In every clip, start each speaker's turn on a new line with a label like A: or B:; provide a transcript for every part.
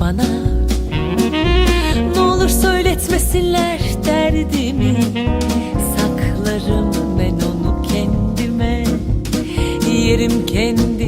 A: bana. Ne olur söyletmesinler derdimi. Saklarım ben onu kendime. Yerim kendi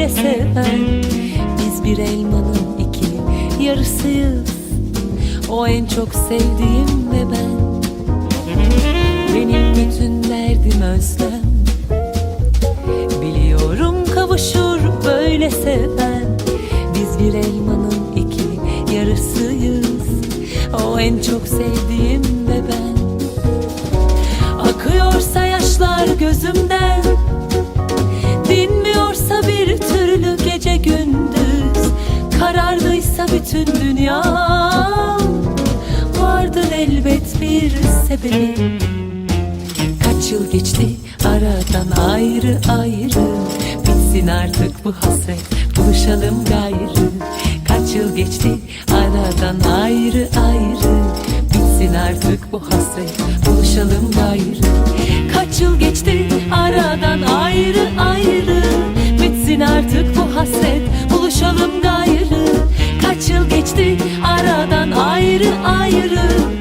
A: böyle seven Biz bir elmanın iki yarısıyız. O en çok sevdiğim ve ben. Benim bütün derdim özlem. Biliyorum kavuşur böyle seven Biz bir elmanın iki yarısıyız. O en çok sevdiğim ve ben. Akıyorsa yaşlar gözümden bütün dünya. Vardır elbet bir sebebi. Kaç yıl geçti aradan ayrı ayrı. Bitsin artık bu hasret buluşalım gayrı. Kaç yıl geçti aradan ayrı ayrı. Bitsin artık bu hasret buluşalım gayrı. Kaç ayrı